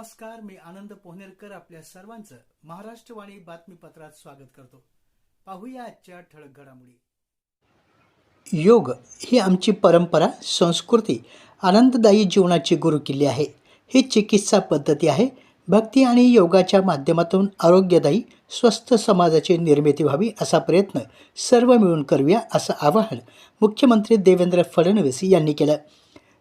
नमस्कार मी आनंद पोहनेरकर आपल्या सर्वांचं महाराष्ट्रवाणी बातमीपत्रात स्वागत करतो. पाहूया आजच्या ठळक घडामोडी. योग ही आमची परंपरा संस्कृती आनंददायी जीवनाची गुरुकिल्ली आहे. ही चिकित्सा पद्धती आहे. भक्ती आणि योगाच्या माध्यमातून आरोग्यदायी स्वस्थ समाजाची निर्मिती व्हावी असा प्रयत्न सर्व मिळून करूया असं आवाहन मुख्यमंत्री देवेंद्र फडणवीस यांनी केलं.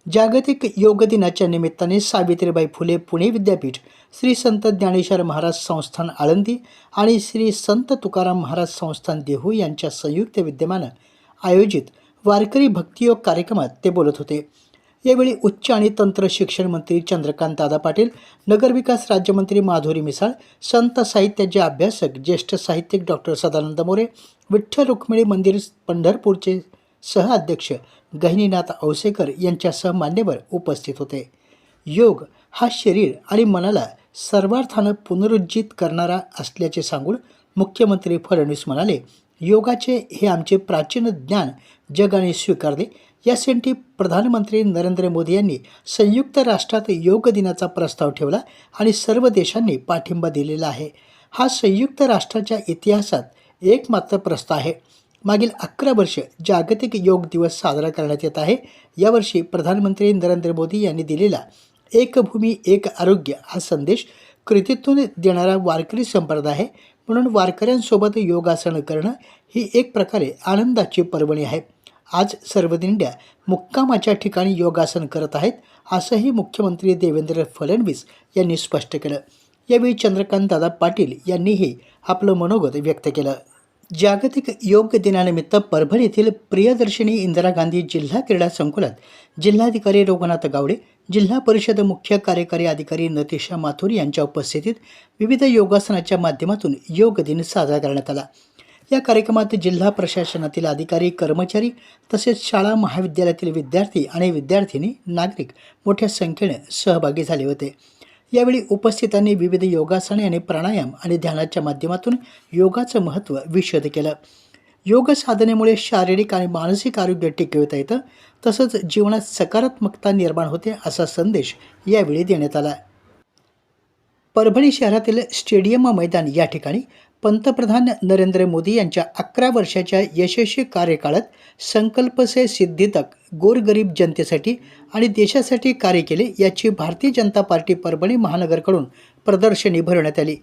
जागतिक योग दिनाच्या निमित्ताने सावित्रीबाई फुले पुणे विद्यापीठ श्री संत ज्ञानेश्वर महाराज संस्थान आळंदी आणि श्री संत तुकाराम महाराज संस्थान देहू यांच्या संयुक्त विद्यमानं आयोजित वारकरी भक्तियोग कार्यक्रमात ते बोलत होते. यावेळी उच्च आणि तंत्र शिक्षण मंत्री चंद्रकांत दादा पाटील नगरविकास राज्यमंत्री माधुरी मिसाळ संत साहित्याचे अभ्यासक ज्येष्ठ साहित्यिक डॉक्टर सदानंद मोरे विठ्ठल रुक्मिणी मंदिर पंढरपूरचे सहअध्यक्ष गहिनीनाथ औसेकर यांच्यासह मान्यवर उपस्थित होते. योग हा शरीर आणि मनाला सर्वार्थानं पुनरुज्जीत करणारा असल्याचे सांगून मुख्यमंत्री फडणवीस म्हणाले योगाचे हे आमचे प्राचीन ज्ञान जगाने स्वीकारले. यासाठी प्रधानमंत्री नरेंद्र मोदी यांनी संयुक्त राष्ट्रात योग दिनाचा प्रस्ताव ठेवला आणि सर्व देशांनी पाठिंबा दिलेला आहे. हा संयुक्त राष्ट्राच्या इतिहासात एकमात्र प्रस्ताव आहे. मागील अकरा वर्ष जागतिक योग दिवस साजरा करण्यात येत आहे. यावर्षी प्रधानमंत्री नरेंद्र मोदी यांनी दिलेला एक भूमी एक आरोग्य हा संदेश कृतीतून देणारा वारकरी संप्रदाय आहे. म्हणून वारकऱ्यांसोबत योगासनं करणं ही एक प्रकारे आनंदाची पर्वणी आहे. आज सर्व दिंड्या मुक्कामाच्या ठिकाणी योगासन करत आहेत असंही मुख्यमंत्री देवेंद्र फडणवीस यांनी स्पष्ट केलं. यावेळी चंद्रकांत दादा पाटील यांनीही आपलं मनोगत व्यक्त केलं. जागतिक योग दिनानिमित्त परभणी येथील प्रियदर्शिनी इंदिरा गांधी जिल्हा क्रीडा संकुलात जिल्हाधिकारी रघुनाथ गावडे जिल्हा परिषद मुख्य कार्यकारी अधिकारी नतीशा माथुर यांच्या उपस्थितीत विविध योगासनाच्या माध्यमातून योग दिन साजरा करण्यात आला. या कार्यक्रमात जिल्हा प्रशासनातील अधिकारी कर्मचारी तसेच शाळा महाविद्यालयातील विद्यार्थी आणि विद्यार्थिनी नागरिक मोठ्या संख्येने सहभागी झाले होते. यावेळी उपस्थितांनी विविध योगासने आणि प्राणायाम आणि ध्यानाच्या माध्यमातून योगाचं महत्त्व विशद केलं. योग साधनेमुळे शारीरिक आणि मानसिक आरोग्य टिकवता येतं तसंच जीवनात सकारात्मकता निर्माण होते असा संदेश यावेळी देण्यात आला. परभणी शहरातील स्टेडियम मैदान या ठिकाणी पंतप्रधान नरेंद्र मोदी यांच्या अकरा वर्षाच्या यशस्वी कार्यकाळात संकल्प से सिद्धी तक गोरगरीब जनतेसाठी आणि देशासाठी कार्य केले याची भारतीय जनता पार्टी परभणी महानगरकडून प्रदर्शनी भरवण्यात आली.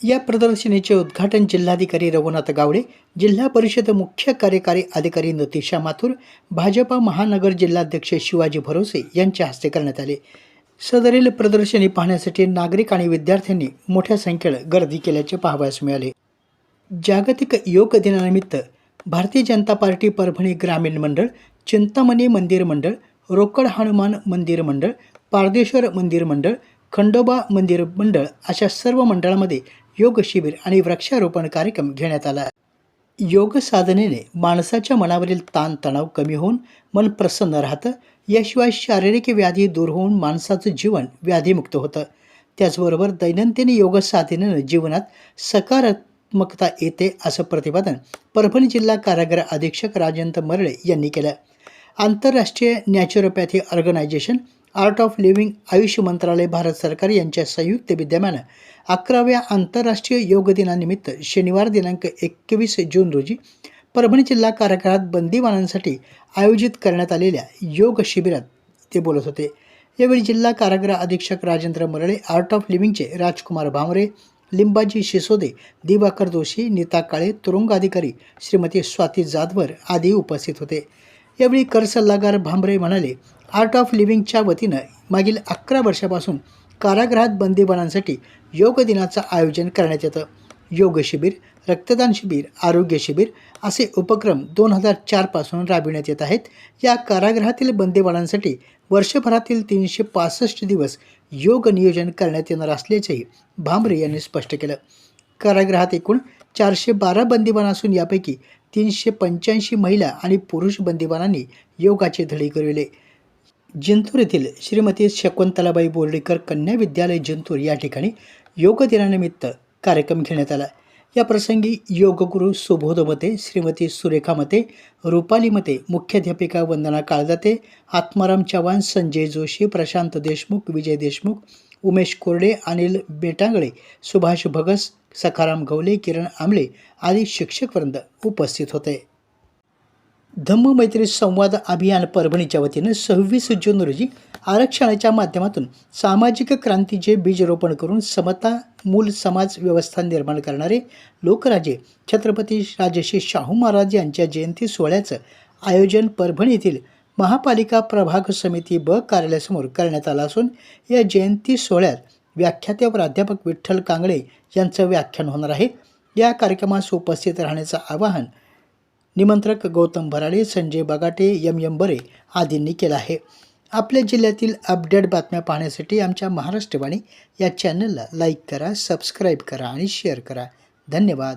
या प्रदर्शनीचे उद्घाटन जिल्हाधिकारी रघुनाथ गावडे जिल्हा परिषद मुख्य कार्यकारी अधिकारी नतीशा माथुर भाजपा महानगर जिल्हाध्यक्ष शिवाजी भरोसे यांच्या हस्ते करण्यात आले. सदरील प्रदर्शनी पाहण्यासाठी नागरिक आणि विद्यार्थ्यांनी मोठ्या संख्येनं गर्दी केल्याचे पाहावयास मिळाले. जागतिक योग दिनानिमित्त भारतीय जनता पार्टी परभणी ग्रामीण मंडळ चिंतामणी मंदिर मंडळ रोकड हनुमान मंदिर मंडळ पारदेश्वर मंदिर मंडळ खंडोबा मंदिर मंडळ अशा सर्व मंडळामध्ये योग शिबिर आणि वृक्षारोपण कार्यक्रम घेण्यात आला. योग साधनेने माणसाच्या मनावरील ताणतणाव कमी होऊन मन प्रसन्न राहतं. याशिवाय शारीरिक व्याधी दूर होऊन माणसाचं जीवन व्याधीमुक्त होतं. त्याचबरोबर दैनंदिन योग साधनेनं जीवनात सकारात्मकता येते असं प्रतिपादन परभणी जिल्हा कारागृह अधीक्षक राजेंद्र मरळे यांनी केलं. आंतरराष्ट्रीय naturopathy organisation art of living Ayush मंत्रालय भारत सरकार यांच्या संयुक्त विद्यमानं अकराव्या आंतरराष्ट्रीय योग दिनानिमित्त शनिवार दिनांक एकवीस जून रोजी परभणी जिल्हा कारागृहात बंदीवानांसाठी आयोजित करण्यात आलेल्या योग शिबिरात ते बोलत होते. यावेळी जिल्हा कारागृह अधीक्षक राजेंद्र मरळे आर्ट ऑफ लिव्हिंगचे राजकुमार भामरे लिंबाजी शिसोदे दिवाकर जोशी नीता काळे तुरुंग अधिकारी श्रीमती स्वाती जाधवर आदी उपस्थित होते. यावेळी कर सल्लागार भांबरे म्हणाले आर्ट ऑफ लिव्हिंगच्या वतीनं मागील अकरा वर्षापासून कारागृहात बंदीबाणांसाठी योग दिनाचं आयोजन करण्यात येतं. योग शिबिर रक्तदान शिबिर आरोग्य शिबिर असे उपक्रम दोन हजार चारपासून राबविण्यात येत आहेत. या कारागृहातील बंदीवानांसाठी वर्षभरातील तीनशे पासष्ट दिवस योग नियोजन करण्यात येणार असल्याचेही भांबरे यांनी स्पष्ट केलं. कारागृहात एकूण चारशे बारा बंदीबान असून यापैकी तीनशे पंच्याऐंशी महिला आणि पुरुष बंदीबानांनी योगाचे धडे करविले जिंतूर येथील श्रीमती शकुंतलाबाई बोर्डीकर कन्या विद्यालय जिंतूर या ठिकाणी योग दिनानिमित्त कार्यक्रम घेण्यात आला. या प्रसंगी योगगुरू सुबोध मते श्रीमती सुरेखा मते रुपाली मते मुख्याध्यापिका वंदना काळदाते आत्माराम चव्हाण संजय जोशी प्रशांत देशमुख विजय देशमुख उमेश कोरडे अनिल बेटांगळे सुभाष भगस सखाराम गवले किरण आमले आदी शिक्षकवृंद उपस्थित होते. धम्ममैत्री संवाद अभियान परभणीच्या वतीनं सव्वीस जून रोजी आरक्षणाच्या माध्यमातून सामाजिक क्रांतीचे बीजरोपण करून समता मूल समाज व्यवस्था निर्माण करणारे लोकराजे छत्रपती राजश्री शाहू महाराज यांच्या जयंती सोहळ्याचं आयोजन परभणी येथील महापालिका प्रभाग समिती ब कार्यालयासमोर करण्यात आलं असून या जयंती सोहळ्यात व्याख्याते प्राध्यापक विठ्ठल कांगळे यांचं व्याख्यान होणार आहे. या कार्यक्रमास उपस्थित राहण्याचं आवाहन निमंत्रक गौतम भराडे संजय बगाटे यम यम बरे आदींनी केलं आहे. आपल्या जिल्ह्यातील अपडेट बातम्या पाहण्यासाठी आमच्या महाराष्ट्रवाणी या चॅनलला लाईक करा सबस्क्राईब करा आणि शेअर करा. धन्यवाद.